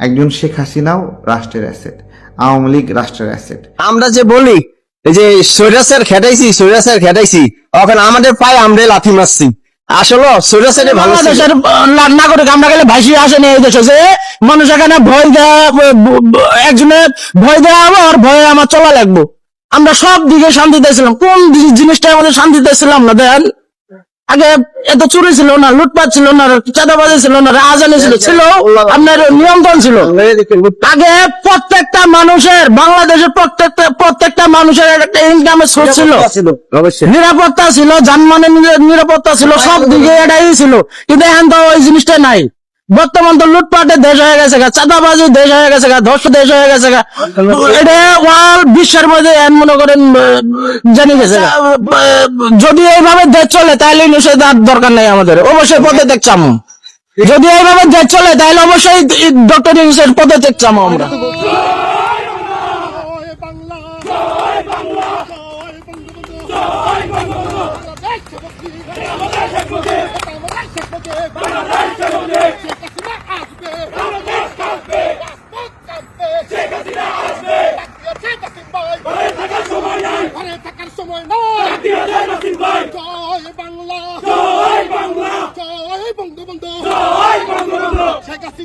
একজন শেখ হাসিনাও রাষ্ট্রের অ্যাসেট আওয়ামী লীগ রাষ্ট্রের অ্যাসেট আমরা যে বলি এই যে সৈরাসের খেটাইছি সৈরাসের খেটাইছি এখন আমাদের পায়ে আমরা লাথি মারছি। আসলে সৈরাসের ভালো আহ, নাগরিক আমরা গেলে ভাসি আসেনি এই দেশে যে মানুষ এখানে ভয় দেওয়া ব- ব- একজনে ভয় দেওয়া আমার ভয়ে আমার চলা লাগবো। আমরা সব দিকে শান্তিতে ছিলাম। কোন জিনিসটা আমাদের শান্তিতে ছিলাম না দেন? আগে এত চুরি ছিল না লুটপাট ছিল না চাঁদাবাজি ছিল না রাজানি ছিল ছিল আপনার নিয়ন্ত্রণ ছিল। আগে প্রত্যেকটা মানুষের বাংলাদেশের প্রত্যেকটা প্রত্যেকটা মানুষের একটা ইনকামের সোর্স ছিল। নিরাপত্তা ছিল যানবাহনের নিরা- নিরাপত্তা ছিল সব দিকে এটাই ছিল। কিন্তু এখন তো ওই জিনিসটা নাই। বর্তমান তো লুটপাটের দেশ হয়ে গেছে গা, চাঁদাবাজি দেশ হয়ে গেছে গা ধর্ষ দেশ হয়ে গেছে গা। এটা ওয়াল বিশ্বের মধ্যে মনে করেন জানি গেছে যদি এইভাবে দেশ চলে, তাহলে নিশ্চয়ই তার দরকার নাই আমাদের। অবশ্যই পদে দেখছাম যদি এইভাবে দেশ চলে, তাহলে অবশ্যই ডক্টর ইংলিশের পদে দেখছাম আমরা।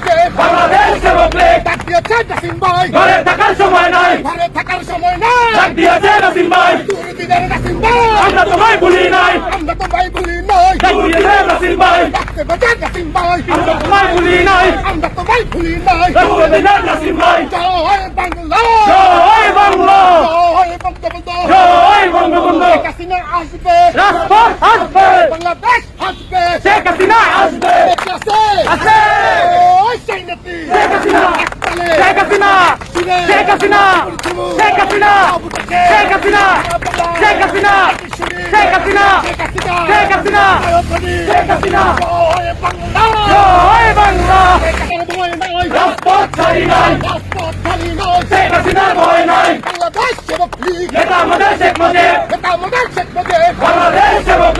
আমাদের শেখ মুজিব বাংলাদেশ। সেবক লীগ ডাক দিয়েছে নাসিম ভাই। ঘরে থাকার সময় নাই। ঘরে থাকার সময় নাই। ডাক দিয়েছে নাসিম ভাই। দুর্বিদের নাসিম ভাই। আমরা তোমায় ভুলি নাই। আমরা তোমায় ভুলি নাই। ডাক দিয়েছে নাসিম ভাই। ডাকতে বাজে নাসিম ভাই। আমরা তোমায় ভুলি নাই। আমরা তোমায় ভুলি নাই। দুর্বিদের নাসিম ভাই। জয় বাংলা। জয় বাংলা। জয় বঙ্গবন্ধু। জয় বঙ্গবন্ধু। শেখ আসবে। রাজপথ আসবে। বাংলাদেশ আসবে। শেখ হাসিনা আসবে। আছে। আছে। শেখ হাসিনা! শেখ হাসিনা! শেখ হাসিনা! শেখ হাসিনা! শেখ হাসিনা! শেখ হাসিনা! শেখ হাসিনা! শেখ হাসিনা! শেখ হাসিনা! জয় বাংলা! জয় বাংলা শেখ হাসিনার ভয় নাই রাজপথ ছাড়ি নাই। রাজপথ ছাড়ি নাই শেখ হাসিনার ভয় নাই। বাংলাদেশ সেবক লীগ নেতা আমাদের শেখ মুজিব। নেতা আমাদের শেখ মুজিব। বাংলাদেশ সেবক লীগ